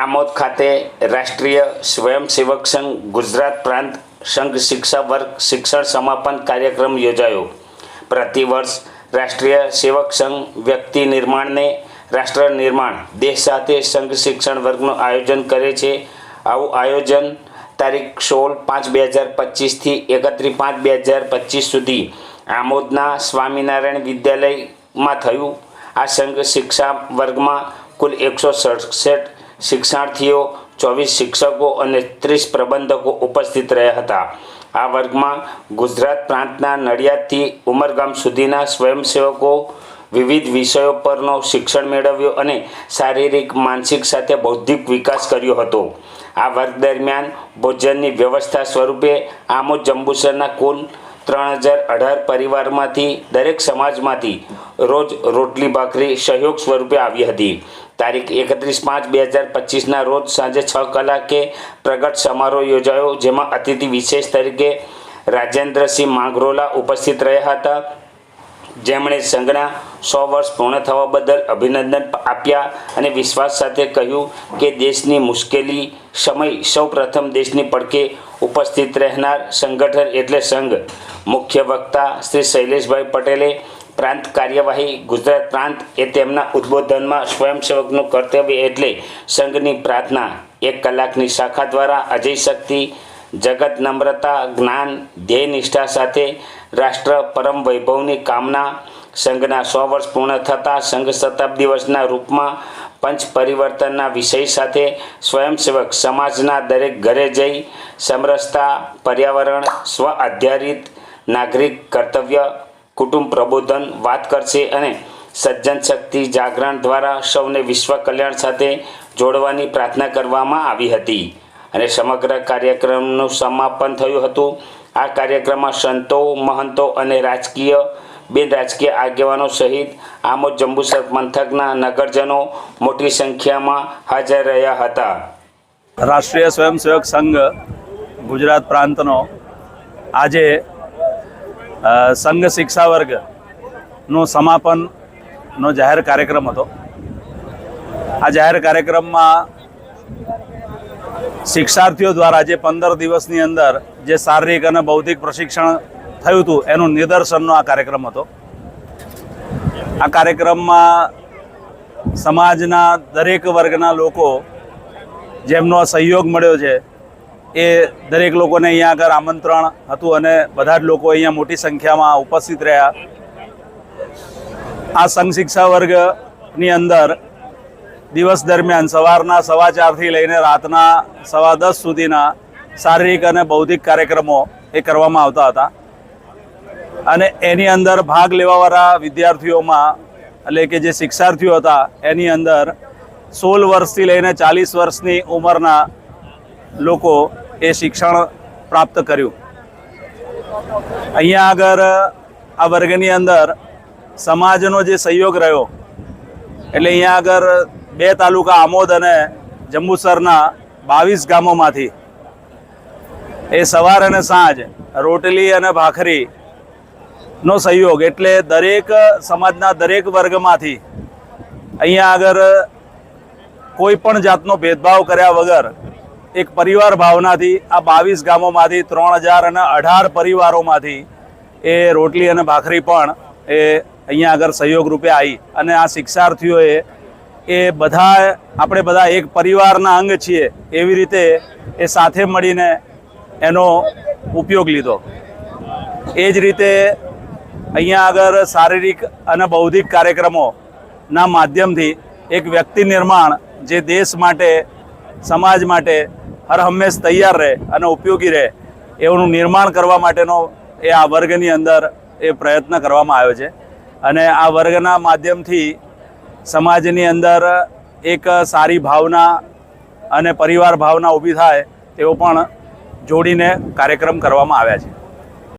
આમોદ ખાતે રાષ્ટ્રીય સ્વયંસેવક સંઘ, ગુજરાત પ્રાંત સંઘ શિક્ષા વર્ગ શિક્ષણ સમાપન કાર્યક્રમ યોજાયો. પ્રતિવર્ષ રાષ્ટ્રીય સેવક સંઘ વ્યક્તિ નિર્માણને રાષ્ટ્ર નિર્માણ, દેશ સાથે સંઘ શિક્ષણ વર્ગનું આયોજન કરે છે. આવું આયોજન તારીખ સોળ પાંચ બે હજાર પચીસથી એકત્રીસ પાંચ બે હજાર પચીસ સુધી આમોદના સ્વામિનારાયણ વિદ્યાલયમાં થયું. આ સંઘ શિક્ષા વર્ગમાં કુલ એકસો સડસઠ શિક્ષાર્થીઓ, ચોવીસ શિક્ષકો અને ત્રીસ પ્રબંધકો ઉપસ્થિત રહ્યા હતા. આ વર્ગમાં ગુજરાત પ્રાંતના નડિયાદથી ઉમરગામ સુધીના સ્વયંસેવકો વિવિધ વિષયો પરનો શિક્ષણ મેળવ્યો અને શારીરિક, માનસિક સાથે બૌદ્ધિક વિકાસ કર્યો હતો. આ વર્ગ દરમિયાન ભોજનની વ્યવસ્થા સ્વરૂપે આમોદ જંબુસરના કુલ ત્રણ હજાર અઢાર પરિવારમાંથી દરેક સમાજમાંથી રોજ રોટલી, ભાખરી સહયોગ સ્વરૂપે આવી હતી. તારીખ એકત્રીસ પાંચ બે હજાર પચીસના રોજ સાંજે છ કલાકે પ્રગટ સમારોહ યોજાયો, જેમાં અતિથિ વિશેષ તરીકે રાજેન્દ્રસિંહ માંગરોલા ઉપસ્થિત રહ્યા હતા. જેમણે સંઘના સો વર્ષ પૂર્ણ થવા બદલ અભિનંદન આપ્યા અને વિશ્વાસ સાથે કહ્યું કે દેશની મુશ્કેલી સમય સૌ પ્રથમ દેશની પડકે ઉપસ્થિત રહેનાર સંગઠન એટલે સંઘ. મુખ્ય વક્તા શ્રી શૈલેષભાઈ પટેલે પ્રાંત કાર્યવાહી ગુજરાત પ્રાંત એ તેમના ઉદ્બોધનમાં સ્વયંસેવકનું કર્તવ્ય એટલે સંઘની પ્રાર્થના. એક કલાકની શાખા દ્વારા અજય શક્તિ, જગત નમ્રતા, જ્ઞાન, ધ્યેય નિષ્ઠા સાથે રાષ્ટ્ર પરમ વૈભવની કામના સંઘના સો વર્ષ પૂર્ણ થતાં સંઘ શતાબ્દી વર્ષના રૂપમાં પંચ પરિવર્તનના વિષય સાથે સ્વયંસેવક સમાજના દરેક ઘરે જઈ સમરસતા, પર્યાવરણ, સ્વ આધારિત, નાગરિક કર્તવ્ય કુટુંબ પ્રબોધન, વાત કરશે અને સજ્જન શક્તિ જાગરણ દ્વારા સૌને વિશ્વ કલ્યાણ સાથે જોડવાની પ્રાર્થના કરવામાં આવી હતી. અને સમગ્ર કાર્યક્રમનું સમાપન થયું હતું. આ કાર્યક્રમમાં સંતો, મહંતો અને રાજકીય બિન રાજકીય આગેવાનો સહિત આમોદ જંબુસર પંથકના નગરજનો મોટી સંખ્યામાં હાજર રહ્યા હતા. રાષ્ટ્રીય સ્વયંસેવક સંઘ ગુજરાત પ્રાંતનો આજે સંઘ શિક્ષા વર્ગનો સમાપનનો જાહેર કાર્યક્રમ હતો. આ જાહેર કાર્યક્રમમાં શિક્ષાર્થીઓ દ્વારા જે પંદર દિવસની અંદર જે શારીરિક અને બૌદ્ધિક પ્રશિક્ષણ થયું હતું, એનું નિદર્શનનો આ કાર્યક્રમ હતો. આ કાર્યક્રમમાં સમાજના દરેક વર્ગના લોકો જેમનો સહયોગ મળ્યો છે એ દરેક લોકોને અહીંયા આગળ આમંત્રણ હતું અને બધા જ લોકો અહીંયા મોટી સંખ્યામાં ઉપસ્થિત રહ્યા. આ સંઘ શિક્ષા વર્ગની અંદર દિવસ દરમિયાન સવારના સવા ચારથી લઈને રાતના સવા દસ સુધીના શારીરિક અને બૌદ્ધિક કાર્યક્રમો એ કરવામાં આવતા હતા. અને એની અંદર ભાગ લેવાવાળા વિદ્યાર્થીઓમાં, એટલે કે જે શિક્ષાર્થીઓ હતા, એની અંદર સોળ વર્ષથી લઈને ચાલીસ વર્ષની ઉંમરના લોકો એ શિક્ષણ પ્રાપ્ત કર્યું. અહીંયા આગળ, આ વર્ગની અંદર સમાજનો જે સહયોગ રહ્યો, એટલે અહીંયા આગળ બે તાલુકા, આમોદ અને જંબુસરના બાવીસ ગામોમાંથી એ સવાર અને સાંજ રોટલી અને ભાખરી નો સહયોગ એટલે દરેક સમાજના દરેક વર્ગમાંથી અહીંયા આગળ કોઈ પણ જાતનો ભેદભાવ કર્યા વગર એક પરિવાર ભાવનાથી આ બાવીસ ગામોમાંથી ત્રણ હજાર અને અઢાર પરિવારોમાંથી એ રોટલી અને ભાખરી પણ એ અહીંયા આગળ સહયોગ રૂપે આવી. અને આ શિક્ષાર્થીઓએ એ બધા આપણે બધા એક પરિવારના અંગ છીએ એવી રીતે એ સાથે મળીને એનો ઉપયોગ લીધો. એ જ રીતે અહીંયા આગળ શારીરિક અને બૌદ્ધિક કાર્યક્રમોના માધ્યમથી એક વ્યક્તિ નિર્માણ જે દેશ માટે, સમાજ માટે હર હંમેશ તૈયાર રહે અને ઉપયોગી રહે એનું નિર્માણ કરવા માટેનો એ આ વર્ગની અંદર એ પ્રયત્ન કરવામાં આવ્યો છે. અને આ વર્ગના માધ્યમથી સમાજની અંદર એક સારી ભાવના અને પરિવાર ભાવના ઊભી થાય તેવો પણ જોડીને કાર્યક્રમ કરવામાં આવ્યા છે.